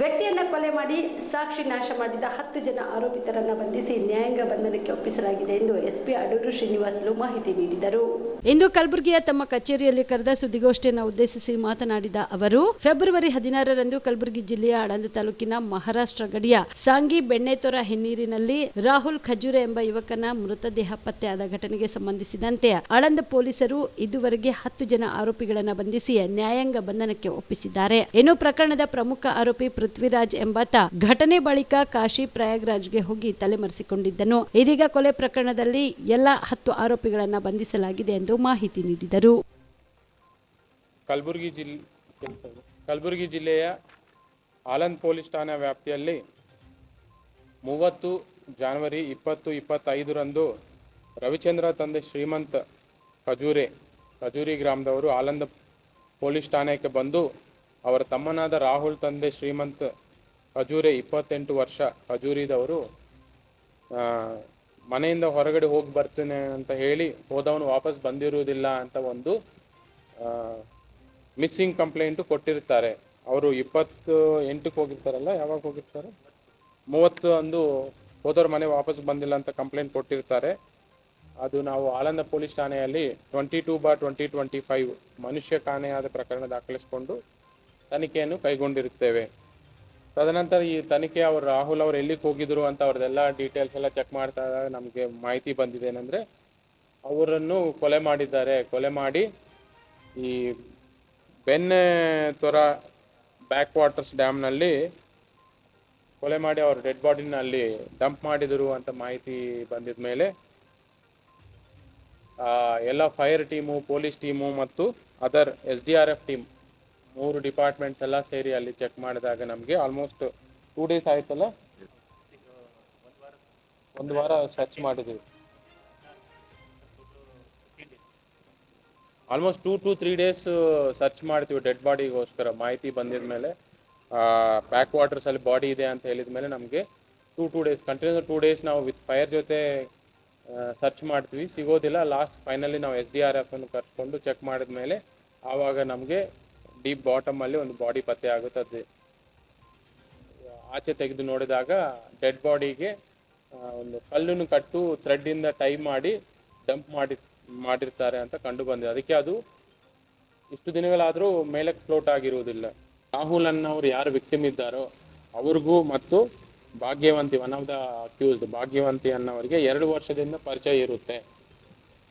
ವ್ಯಕ್ತಿಯನ್ನ ಕೊಲೆ ಮಾಡಿ ಸಾಕ್ಷಿ ನಾಶ ಮಾಡಿದ ಹತ್ತು ಜನ ಆರೋಪಿತರನ್ನ ಬಂಧಿಸಿ ನ್ಯಾಯಾಂಗ ಬಂಧನಕ್ಕೆ ಒಪ್ಪಿಸಲಾಗಿದೆ ಎಂದು ಎಸ್ಪಿ ಅಡೂರು ಶ್ರೀನಿವಾಸಲು ಮಾಹಿತಿ ನೀಡಿದರು. ಇಂದು ಕಲಬುರಗಿಯ ತಮ್ಮ ಕಚೇರಿಯಲ್ಲಿ ಕರೆದ ಸುದ್ದಿಗೋಷ್ಠಿಯನ್ನು ಉದ್ದೇಶಿಸಿ ಮಾತನಾಡಿದ ಅವರು, ಫೆಬ್ರವರಿ ಹದಿನಾರರಂದು ಕಲಬುರಗಿ ಜಿಲ್ಲೆಯ ಆಳಂದ ತಾಲೂಕಿನ ಮಹಾರಾಷ್ಟ್ರ ಗಡಿಯ ಸಾಂಗಿ ಬೆಣ್ಣೆತೊರ ಹಿನ್ನೀರಿನಲ್ಲಿ ರಾಹುಲ್ ಖಜೂರೆ ಎಂಬ ಯುವಕನ ಮೃತದೇಹ ಪತ್ತೆಯಾದ ಘಟನೆಗೆ ಸಂಬಂಧಿಸಿದಂತೆ ಆಳಂದ ಪೊಲೀಸರು ಇದುವರೆಗೆ ಹತ್ತು ಜನ ಆರೋಪಿಗಳನ್ನು ಬಂಧಿಸಿ ನ್ಯಾಯಾಂಗ ಬಂಧನಕ್ಕೆ ಒಪ್ಪಿಸಿದ್ದಾರೆ. ಇನ್ನು ಪ್ರಕರಣದ ಪ್ರಮುಖ ಆರೋಪಿ ಪೃಥ್ವಿರಾಜ್ ಎಂಬಾತ ಘಟನೆ ಬಳಿಕ ಕಾಶಿ ಪ್ರಯಾಗ್ರಾಜ್ಗೆ ಹೋಗಿ ತಲೆಮರೆಸಿಕೊಂಡಿದ್ದನು. ಇದೀಗ ಕೊಲೆ ಪ್ರಕರಣದಲ್ಲಿ ಎಲ್ಲ ಹತ್ತು ಆರೋಪಿಗಳನ್ನು ಬಂಧಿಸಲಾಗಿದೆ ಎಂದು ಮಾಹಿತಿ ನೀಡಿದರು. ಕಲಬುರಗಿ ಜಿಲ್ಲೆ ಕಲಬುರಗಿ ಜಿಲ್ಲೆಯ ಆಲಂದ್ ಪೊಲೀಸ್ ಠಾಣಾ ವ್ಯಾಪ್ತಿಯಲ್ಲಿ ಮೂವತ್ತು ಜಾನ್ವರಿ ಇಪ್ಪತ್ತು ಇಪ್ಪತ್ತೈದರಂದು ರವಿಚಂದ್ರ ತಂದೆ ಶ್ರೀಮಂತ್ ಖಜೂರೆ, ಖಜೂರಿ ಗ್ರಾಮದವರು ಆಲಂದ ಪೊಲೀಸ್ ಠಾಣೆಗೆ ಬಂದು ಅವರ ತಮ್ಮನಾದ ರಾಹುಲ್ ತಂದೆ ಶ್ರೀಮಂತ್ ಹಜೂರೆ ಇಪ್ಪತ್ತೆಂಟು ವರ್ಷ ಹಜೂರಿದವರು ಮನೆಯಿಂದ ಹೊರಗಡೆ ಹೋಗಿ ಬರ್ತೇನೆ ಅಂತ ಹೇಳಿ ಹೋದವನು ವಾಪಸ್ ಬಂದಿರುವುದಿಲ್ಲ ಅಂತ ಒಂದು ಮಿಸ್ಸಿಂಗ್ ಕಂಪ್ಲೇಂಟು ಕೊಟ್ಟಿರ್ತಾರೆ. ಅವರು ಇಪ್ಪತ್ತು ಎಂಟಕ್ಕೆ ಹೋಗಿರ್ತಾರಲ್ಲ, ಯಾವಾಗ ಹೋಗಿರ್ತಾರೆ? ಮೂವತ್ತು ಅಂದು ಹೋದವ್ರ ಮನೆ ವಾಪಸ್ ಬಂದಿಲ್ಲ ಅಂತ ಕಂಪ್ಲೇಂಟ್ ಕೊಟ್ಟಿರ್ತಾರೆ. ಅದು ನಾವು ಆಳಂದ ಪೊಲೀಸ್ ಠಾಣೆಯಲ್ಲಿ ಟ್ವೆಂಟಿ ಟೂ ಬಾ ಟ್ವೆಂಟಿ ಟ್ವೆಂಟಿ ಫೈವ್ ಮನುಷ್ಯ ಕಾಣೆಯಾದ ಪ್ರಕರಣ ದಾಖಲಿಸಿಕೊಂಡು ತನಿಖೆಯನ್ನು ಕೈಗೊಂಡಿರುತ್ತೇವೆ. ತದನಂತರ ಈ ತನಿಖೆ ಅವರು ರಾಹುಲ್ ಅವರು ಎಲ್ಲಿಗೆ ಹೋಗಿದ್ರು ಅಂತ ಅವ್ರದ್ದೆಲ್ಲ ಡೀಟೇಲ್ಸ್ ಎಲ್ಲ ಚೆಕ್ ಮಾಡ್ತಾ ನಮಗೆ ಮಾಹಿತಿ ಬಂದಿದೆ ಏನಂದ್ರೆ, ಅವರನ್ನು ಕೊಲೆ ಮಾಡಿದ್ದಾರೆ. ಕೊಲೆ ಮಾಡಿ ಈ ಬೆನ್ನೆ ತೊರ ಬ್ಯಾಕ್ ವಾಟರ್ಸ್ ಡ್ಯಾಮ್ನಲ್ಲಿ ಕೊಲೆ ಮಾಡಿ ಅವ್ರ ಡೆಡ್ ಬಾಡಿನ ಅಲ್ಲಿ ಡಂಪ್ ಮಾಡಿದರು ಅಂತ ಮಾಹಿತಿ ಬಂದಿದ ಮೇಲೆ ಎಲ್ಲ ಫೈರ್ ಟೀಮು, ಪೊಲೀಸ್ ಟೀಮು ಮತ್ತು other S D R F team ಮೂರು ಡಿಪಾರ್ಟ್ಮೆಂಟ್ಸ್ ಎಲ್ಲ ಸೇರಿ ಅಲ್ಲಿ ಚೆಕ್ ಮಾಡಿದಾಗ ನಮಗೆ ಆಲ್ಮೋಸ್ಟ್ ಟೂ ಡೇಸ್ ಆಯ್ತಲ್ಲ? ಒಂದು ವಾರ ಸರ್ಚ್ ಮಾಡಿದ್ವಿ almost two to three days search ಮಾಡ್ತೀವಿ ಡೆಡ್ ಬಾಡಿಗೋಸ್ಕರ ಮಾಹಿತಿ ಬಂದಿದ ಮೇಲೆ ಬ್ಯಾಕ್ ವಾಟರ್ಸ್ ಅಲ್ಲಿ ಬಾಡಿ ಇದೆ ಅಂತ ಹೇಳಿದ ಮೇಲೆ ನಮಗೆ two two days continuous two days ನಾವು ವಿತ್ ಫೈರ್ ಜೊತೆ ಸರ್ಚ್ ಮಾಡ್ತೀವಿ. ಸಿಗೋದಿಲ್ಲ. ಲಾಸ್ಟ್ ಫೈನಲಿ ನಾವು ಎಸ್ ಡಿ ಆರ್ ಎಫ್ ಅನ್ನು ಕರ್ಸ್ಕೊಂಡು ಚೆಕ್ ಮಾಡಿದ ಮೇಲೆ, ಆವಾಗ ನಮಗೆ ಡೀಪ್ ಬಾಟಮ್ ಅಲ್ಲಿ ಒಂದು ಬಾಡಿ ಪತ್ತೆ ಆಗುತ್ತದೆ. ಆಚೆ ತೆಗೆದು ನೋಡಿದಾಗ ಡೆಡ್ ಬಾಡಿಗೆ ಒಂದು ಕಲ್ಲನ್ನು ಕಟ್ಟು ಥ್ರೆಡ್ ಇಂದ ಟೈ ಮಾಡಿ ಡಂಪ್ ಮಾಡಿ, ಮಾಡಿರ್ತಾರೆ ಅಂತ ಕಂಡು ಬಂದಿದೆ. ಅದಕ್ಕೆ ಅದು ಇಷ್ಟು ದಿನಗಳಾದರೂ ಮೇಲೆ ಫ್ಲೋಟ್ ಆಗಿರುವುದಿಲ್ಲ. ರಾಹುಲ್ ಅನ್ನೋರು ಯಾರು ವಿಕ್ಟಿಮ್ ಇದ್ದಾರೋ ಅವ್ರಿಗೂ ಮತ್ತು Bhagyavanti one of the accused Bhagyavanti ಅನ್ನೋರಿಗೆ ಎರಡು ವರ್ಷದಿಂದ ಪರಿಚಯ ಇರುತ್ತೆ.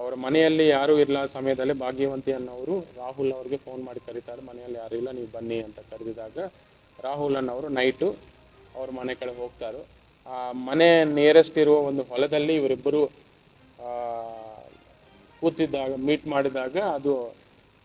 ಅವರ ಮನೆಯಲ್ಲಿ ಯಾರೂ ಇಲ್ಲ ಸಮಯದಲ್ಲಿ ಭಾಗ್ಯವಂತಿ ಅನ್ನೋರು ರಾಹುಲ್ ಅವ್ರಿಗೆ ಫೋನ್ ಮಾಡಿ ಕರೀತಾರೆ. ಮನೆಯಲ್ಲಿ ಯಾರು ಇಲ್ಲ, ನೀವು ಬನ್ನಿ ಅಂತ ಕರೆದಿದಾಗ ರಾಹುಲ್ ಅನ್ನೋರು ನೈಟು ಅವ್ರ ಮನೆ ಕಡೆ ಹೋಗ್ತಾರೆ. ಆ ಮನೆ ನಿಯರೆಸ್ಟ್ ಇರುವ ಒಂದು ಹೊಲದಲ್ಲಿ ಇವರಿಬ್ಬರು ಕೂತಿದ್ದಾಗ ಮೀಟ್ ಮಾಡಿದಾಗ ಅದು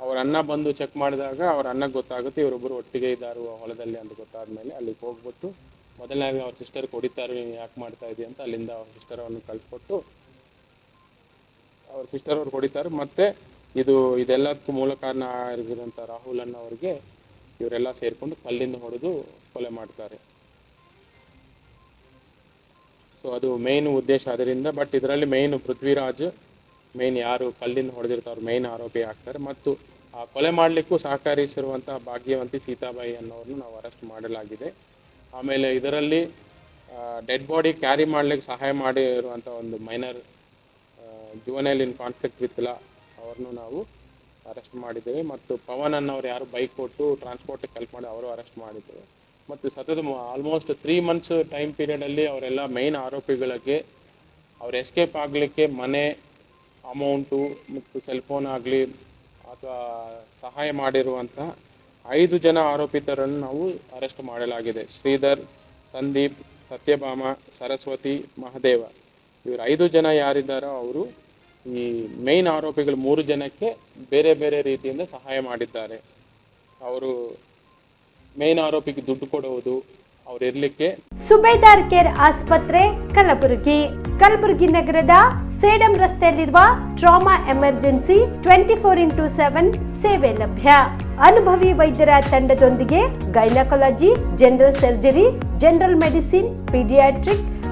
ಅವ್ರ ಅನ್ನ ಬಂದು ಚೆಕ್ ಮಾಡಿದಾಗ ಅವ್ರ ಅನ್ನ ಗೊತ್ತಾಗುತ್ತೆ ಇವರೊಬ್ಬರು ಒಟ್ಟಿಗೆ ಇದ್ದಾರು ಹೊಲದಲ್ಲಿ ಅಂತ ಗೊತ್ತಾದ್ಮೇಲೆ ಅಲ್ಲಿಗೆ ಹೋಗ್ಬಿಟ್ಟು ಮೊದಲನೇ ಅವ್ರ ಸಿಸ್ಟರ್ ಹೊಡಿತಾರೆ ನೀನು ಯಾಕೆ ಮಾಡ್ತಾ ಇದೀಯ ಅಂತ ಅಲ್ಲಿಂದ ಅವ್ರ ಸಿಸ್ಟರ್ ಅವನ್ನು ಕಳ್ಸಿಕೊಟ್ಟು ಅವ್ರ ಸಿಸ್ಟರ್ ಅವ್ರು ಹೊಡಿತಾರೆ ಮತ್ತೆ ಇದು, ಇದೆಲ್ಲದಕ್ಕೂ ಮೂಲ ಕಾರಣ ಆಗಿರುವಂಥ ರಾಹುಲ್ ಅನ್ನೋರಿಗೆ ಇವರೆಲ್ಲ ಸೇರಿಕೊಂಡು ಕಲ್ಲಿಂದ ಹೊಡೆದು ಕೊಲೆ ಮಾಡ್ತಾರೆ. ಸೊ ಅದು ಮೇನ್ ಉದ್ದೇಶ ಅದರಿಂದ ಬಟ್ ಇದರಲ್ಲಿ ಮೇನ್ ಪೃಥ್ವಿರಾಜ್ ಮೇನ್ ಯಾರು ಕಲ್ಲಿಂದ ಹೊಡೆದಿರ್ತಾರೆ ಮೇನ್ ಆರೋಪಿ ಆಗ್ತಾರೆ. ಮತ್ತು ಆ ಕೊಲೆ ಮಾಡಲಿಕ್ಕೂ ಸಹಕರಿಸಿರುವಂತಹ ಭಾಗ್ಯವಂತಿ ಸೀತಾಬಾಯಿ ಅನ್ನೋರನ್ನು ನಾವು ಅರೆಸ್ಟ್ ಮಾಡಲಾಗಿದೆ. ಆಮೇಲೆ ಇದರಲ್ಲಿ ಡೆಡ್ ಬಾಡಿ ಕ್ಯಾರಿ ಮಾಡ್ಲಿಕ್ಕೆ ಸಹಾಯ ಮಾಡಿರುವಂಥ ಒಂದು minor juvenile in conflict with law ಅವ್ರನ್ನು ನಾವು ಅರೆಸ್ಟ್ ಮಾಡಿದ್ದೇವೆ. ಮತ್ತು ಪವನ್ ಅನ್ನೋರು ಯಾರು ಬೈಕ್ ಕೊಟ್ಟು ಟ್ರಾನ್ಸ್ಪೋರ್ಟಿಗೆ ಹೆಲ್ಪ್ ಮಾಡಿ ಅವರು ಅರೆಸ್ಟ್ ಮಾಡಿದ್ದೇವೆ ಮತ್ತು ಸತತ ಆಲ್ಮೋಸ್ಟ್ ತ್ರೀ ಮಂತ್ಸ್ ಟೈಮ್ ಪೀರಿಯಡಲ್ಲಿ ಅವರೆಲ್ಲ ಮೈನ್ ಆರೋಪಿಗಳಿಗೆ ಅವ್ರು ಎಸ್ಕೇಪ್ ಆಗಲಿಕ್ಕೆ ಮನೆ ಅಮೌಂಟು ಮತ್ತು ಸೆಲ್ ಫೋನ್ ಆಗಲಿ ಅಥವಾ ಸಹಾಯ ಮಾಡಿರುವಂಥ ಐದು ಜನ ಆರೋಪಿತರನ್ನು ನಾವು ಅರೆಸ್ಟ್ ಮಾಡಲಾಗಿದೆ. ಶ್ರೀಧರ್, ಸಂದೀಪ್, ಸತ್ಯಭಾಮ, ಸರಸ್ವತಿ, ಮಹದೇವ. ಇವರು ಐದು ಜನ ಯಾರಿದ್ದಾರೋ ಅವರು ಈ ಮೇನ್ ಆರೋಪಿಗಳು ಮೂರು ಜನಕ್ಕೆ ಬೇರೆ ಬೇರೆ ರೀತಿಯಿಂದ ಸಹಾಯ ಮಾಡಿದ್ದಾರೆ. ಅವರು ಮೇನ್ ಆರೋಪಿಗೆ ದುಡ್ಡು ಕೊಡುವುದು ಅವರಿರ್ಲಿಕ್ಕೆ ಸುಬೇದಾರ್ ಕೇರ್ ಆಸ್ಪತ್ರೆ, ಕಲಬುರಗಿ. ಕಲಬುರಗಿ ನಗರದ ಸೇಡಂ ರಸ್ತೆಯಲ್ಲಿರುವ trauma emergency twenty four into seven ಸೇವೆ ಲಭ್ಯ. ಅನುಭವಿ ವೈದ್ಯರ ತಂಡದೊಂದಿಗೆ gynaecology, general surgery, general medicine, paediatric